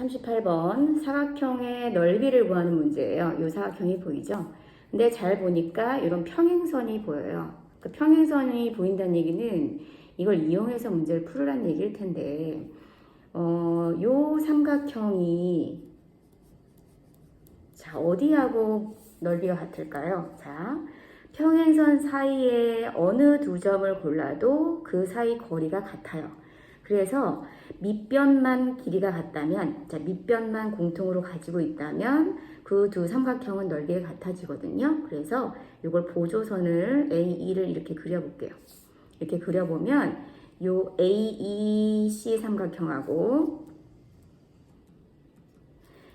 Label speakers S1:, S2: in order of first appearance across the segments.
S1: 38번 사각형의 넓이를 구하는 문제예요. 이 사각형이 보이죠? 근데 잘 보니까 이런 평행선이 보여요. 그 평행선이 보인다는 얘기는 이걸 이용해서 문제를 풀으라는 얘기일 텐데, 어, 요 삼각형이 자 어디하고 넓이가 같을까요? 자 평행선 사이에 어느 두 점을 골라도 그 사이 거리가 같아요. 그래서 밑변만 길이가 같다면, 자, 밑변만 공통으로 가지고 있다면 그 두 삼각형은 넓이가 같아지거든요. 그래서 이걸 보조선을 A2를 이렇게 그려볼게요. 이렇게 그려보면 요 AEC 삼각형하고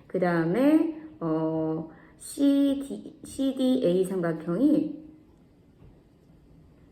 S1: 그 다음에 어, CD, CDA 삼각형이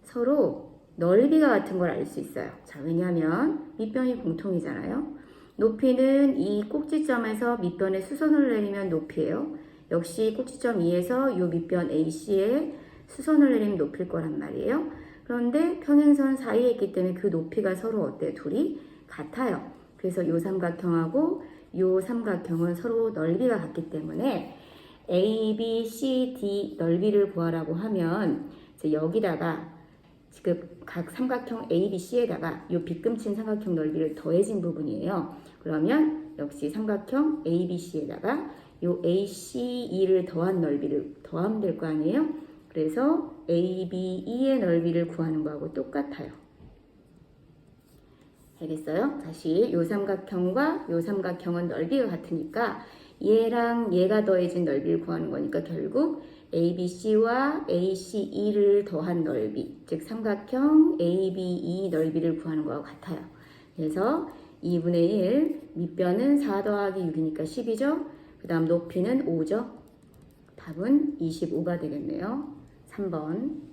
S1: 서로 넓이가 같은 걸 알 수 있어요. 자, 왜냐하면 밑변이 공통이잖아요. 높이는 이 꼭지점에서 밑변에 수선을 내리면 높이에요. 역시 꼭지점 2에서 이 밑변 AC에 수선을 내리면 높일 거란 말이에요. 그런데 평행선 사이에 있기 때문에 그 높이가 서로 어때요? 둘이 같아요. 그래서 이 삼각형하고 이 삼각형은 서로 넓이가 같기 때문에 A, B, C, D 넓이를 구하라고 하면 여기다가 지금 각 삼각형 A, B, C에다가 이 빗금친 삼각형 넓이를 더해진 부분이에요. 그러면 역시 삼각형 A, B, C에다가 이 A, C, E를 더한 넓이를 더하면 될 거 아니에요? 그래서 A, B, E의 넓이를 구하는 거하고 똑같아요. 알겠어요? 다시 이 삼각형과 이 삼각형은 넓이가 같으니까 얘랑 얘가 더해진 넓이를 구하는 거니까 결국 ABC와 ACE를 더한 넓이, 즉 삼각형 ABE 넓이를 구하는 거와 같아요. 그래서 2분의 1, 밑변은 4 더하기 6이니까 10이죠. 그 다음 높이는 5죠. 답은 25가 되겠네요. 3번.